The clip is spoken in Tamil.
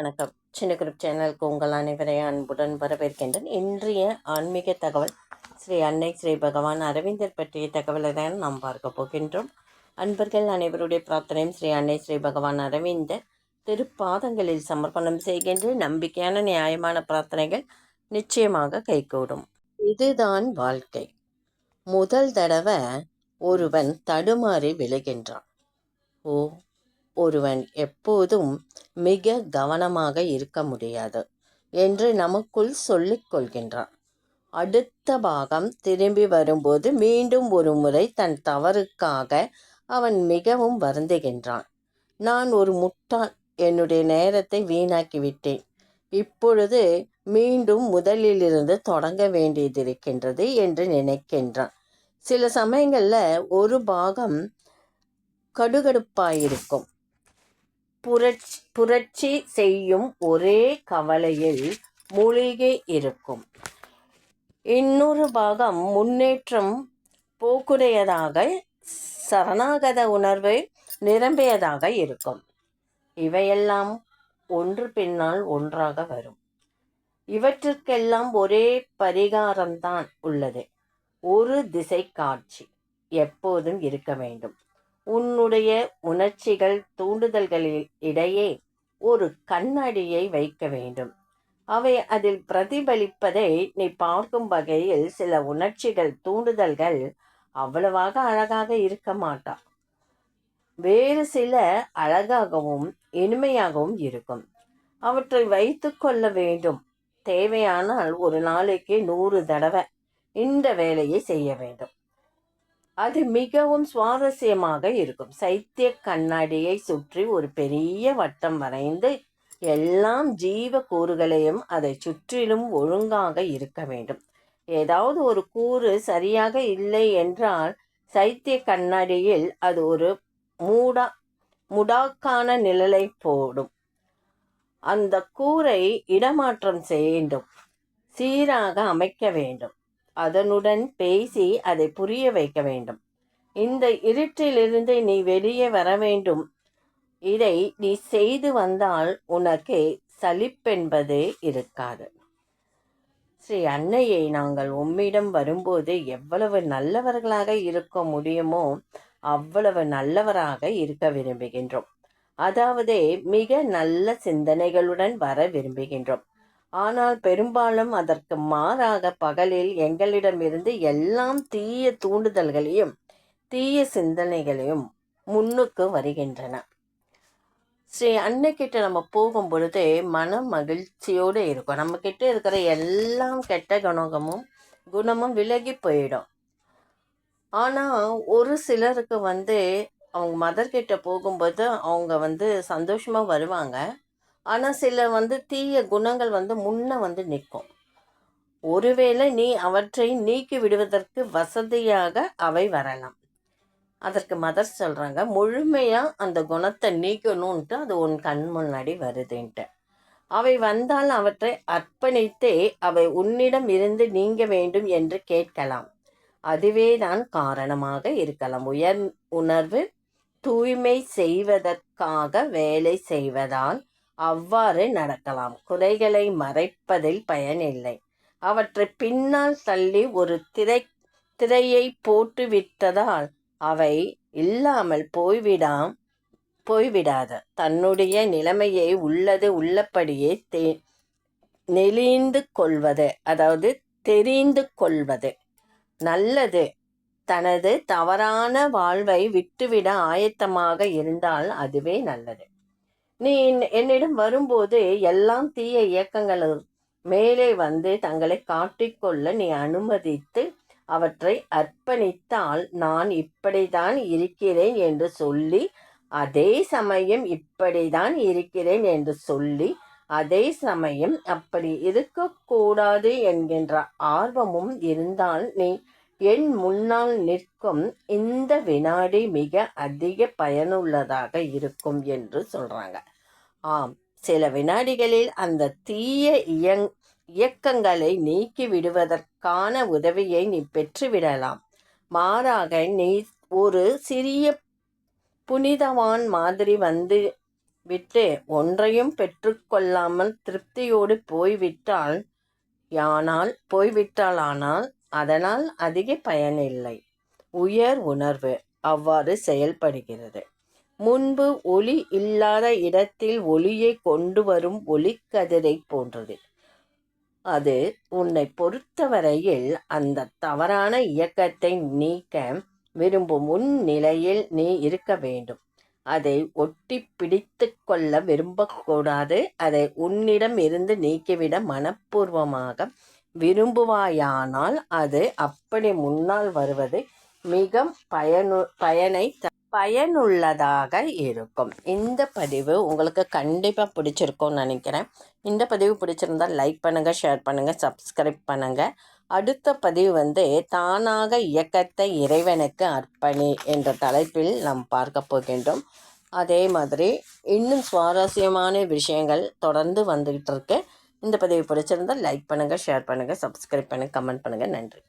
வணக்கம். சின்ன குரூப் சேனலுக்கு உங்கள் அனைவரையும் அன்புடன் வரவேற்கின்றேன். இன்றைய ஆன்மீக தகவல் ஸ்ரீ அன்னை ஸ்ரீ பகவான் அரவிந்தர் பற்றிய தகவலை தான் நாம் பார்க்க போகின்றோம். அன்பர்கள் அனைவருடைய பிரார்த்தனையும் ஸ்ரீ அன்னை ஸ்ரீ பகவான் அரவிந்தர் திருப்பாதங்களில் சமர்ப்பணம் செய்கின்ற நம்பிக்கையான நியாயமான பிரார்த்தனைகள் நிச்சயமாக கைகூடும். இதுதான் வாழ்க்கை. முதல் தடவை ஒருவன் தடுமாறி விழுகின்றான். ஓ ஒருவன் எப்போதும் மிக கவனமாக இருக்க முடியாது என்று நமக்குள் சொல்லிக் கொள்கின்றான். அடுத்த பாகம் திரும்பி வரும்போது மீண்டும் ஒரு முறை தன் தவறுக்காக அவன் மிகவும் வருந்துகின்றான். நான் ஒரு முட்டாள். என்னுடைய நேரத்தை வீணாக்கிவிட்டேன் இப்பொழுது மீண்டும் முதலிலிருந்து தொடங்க வேண்டியதிருக்கின்றது என்று நினைக்கின்றான். சில சமயங்களில் ஒரு பாகம் கடுகடுப்பாயிருக்கும். புரட்சி புரட்சி செய்யும் ஒரே கவலையில் மூழ்கி இருக்கும். இன்னொரு பாகம் முன்னேற்றம் போக்குடையதாக சரணாகத உணர்வு நிரம்பியதாக இருக்கும். இவையெல்லாம் ஒன்று பின்னால் ஒன்றாக வரும். இவற்றுக்கெல்லாம் ஒரே பரிகாரம்தான் உள்ளது. ஒரு திசை காட்சி எப்போதும் இருக்க வேண்டும். உன்னுடைய உணர்ச்சிகள் தூண்டுதல்களில் இடையே ஒரு கண்ணாடியை வைக்க வேண்டும். அவை அதில் பிரதிபலிப்பதை நீ பார்க்கும் வகையில் சில உணர்ச்சிகள் தூண்டுதல்கள் அவ்வளவாக அழகாக இருக்க மாட்டா. வேறு சில அழகாகவும் இனிமையாகவும் இருக்கும். அவற்றை வைத்து கொள்ள வேண்டும். தேவையானால் ஒரு நாளைக்கு நூறு தடவை இந்த வேலையை செய்ய வேண்டும். அது மிகவும் சுவாரஸ்யமாக இருக்கும். சைத்திய கண்ணாடியை சுற்றி ஒரு பெரிய வட்டம் வரைந்து எல்லாம் ஜீவ கூறுகளையும் அதை சுற்றிலும் ஒழுங்காக இருக்க வேண்டும். ஏதாவது ஒரு கூறு சரியாக இல்லை என்றால் சைத்திய கண்ணாடியில் அது ஒரு மூடா முடாக்கான நிழலை போடும். அந்த கூரை இடமாற்றம் வேண்டும் சீராக அமைக்க வேண்டும். அதனுடன் பேசி அதை புரிய வைக்க வேண்டும். இந்த இருட்டிலிருந்து நீ வெளியே வர வேண்டும். இதை நீ செய்து வந்தால் உனக்கு சலிப்பென்பது இருக்காது. ஸ்ரீ அன்னையை நாங்கள் உம்மிடம் வரும்போது எவ்வளவு நல்லவர்களாக இருக்க முடியுமோ அவ்வளவு நல்லவராக இருக்க விரும்புகின்றோம். அதாவது மிக நல்ல சிந்தனைகளுடன் வர விரும்புகின்றோம். ஆனால் பெரும்பாலும் அதற்கு மாறாக பகலில் எங்களிடமிருந்து எல்லாம் தீய தூண்டுதல்களையும் தீய சிந்தனைகளையும் முன்னுக்கு வருகின்றன. ஸ்ரீ அன்னைக்கிட்ட நம்ம போகும் பொழுது மன மகிழ்ச்சியோடு இருக்கும். நம்ம கிட்ட இருக்கிற எல்லாம் கெட்ட குணமும் குணமும் விலகி போயிடும். ஆனால் ஒரு சிலருக்கு வந்து அவங்க மதர்கிட்ட போகும்போது அவங்க வந்து சந்தோஷமாக வருவாங்க. ஆனால் சில வந்து தீய குணங்கள் வந்து முன்ன வந்து நிற்கும். ஒருவேளை நீ அவற்றை நீக்கி விடுவதற்கு வசதியாக அவை வரலாம். அதற்கு மதர் சொல்கிறாங்க முழுமையாக அந்த குணத்தை நீக்கணும்ன்ட்டு அது உன் கண் முன்னாடி வருதுன்ட்டு. அவை வந்தால் அவற்றை அர்ப்பணித்தே அவை உன்னிடம் இருந்து நீங்க வேண்டும் என்று கேட்கலாம். அதுவே தான் காரணமாக இருக்கலாம். உயர் உணர்வு தூய்மை செய்வதற்காக வேலை செய்வதால் அவ்வாறு நடக்கலாம். குறைகளை மறைப்பதில் பயனில்லை. அவற்றை பின்னால் தள்ளி ஒரு திரை திரையை போட்டு விட்டதால் அவை இல்லாமல் போய்விடாம் போய்விடாத. தன்னுடைய நிலைமையை உள்ளது உள்ளபடியே தே நெளிந்து கொள்வது அதாவது தெரிந்து கொள்வது நல்லது. தனது தவறான வாழ்வை விட்டுவிட ஆயத்தமாக இருந்தால் அதுவே நல்லது. நீ என்னிடம் வரும்போது எல்லாம் தீய இயக்கங்கள் மேலே வந்து தங்களை காட்டிக்கொள்ள நீ அனுமதித்து அவற்றை அர்ப்பணித்தால் நான் இப்படித்தான் இருக்கிறேன் என்று சொல்லி அதே சமயம் இப்படிதான் இருக்கிறேன் என்று சொல்லி அதே சமயம் அப்படி இருக்கக்கூடாது என்கின்ற ஆர்வமும் இருந்தால் நீ என் முன்னால் நிற்கும் இந்த வினாடி மிக அதிக பயனுள்ளதாக இருக்கும் என்று சொல்கிறாங்க ஆம் சில வினாடிகளில் அந்த தீய இயங் இயக்கங்களை நீக்கி விடுவதற்கான உதவியை நீ பெற்றுவிடலாம். மாறாக நீ ஒரு சிறிய புனிதவான் மாதிரி வந்து விட்டு ஒன்றையும் பெற்றுக்கொள்ளாமல் திருப்தியோடு போய்விட்டால் யானால் போய்விட்டாலானால் அதனால் அதிக பயனில்லை உயர் உணர்வு அவ்வாறு செயல்படுகிறது. முன்பு ஒளி இல்லாத இடத்தில் ஒளியை கொண்டு வரும் ஒளிக்கதிரை போன்றது. அது உன்னை பொறுத்தவரையில் அந்த தவறான இயக்கத்தை நீக்க விரும்பும் உன் நிலையில் நீ இருக்க வேண்டும். அதை ஒட்டி பிடித்து கொள்ள விரும்பக்கூடாது. அதை உன்னிடம் இருந்து நீக்கிவிட மனப்பூர்வமாக விரும்புவாயானால் அது அப்படி முன்னால் வருவது மிக பயனு பயனை பயனுள்ளதாக இருக்கும். இந்த பதிவு உங்களுக்கு கண்டிப்பாக பிடிச்சிருக்கும்னு நினைக்கிறேன். இந்த பதிவு பிடிச்சிருந்தா லைக் பண்ணுங்கள் ஷேர் பண்ணுங்கள் சப்ஸ்கிரைப் பண்ணுங்கள் அடுத்த பதிவு வந்து தானாக இயக்கத்தை இறைவனுக்கு அர்ப்பணி என்ற தலைப்பில் நாம் பார்க்க போகின்றோம். அதே மாதிரி இன்னும் சுவாரஸ்யமான விஷயங்கள் தொடர்ந்து வந்துகிட்டு இருக்கு. இந்த பதிவு பிடிச்சிருந்தால் லைக் பண்ணுங்கள் ஷேர் பண்ணுங்கள் சப்ஸ்கிரைப் பண்ணுங்கள் கமெண்ட் பண்ணுங்கள் நன்றி.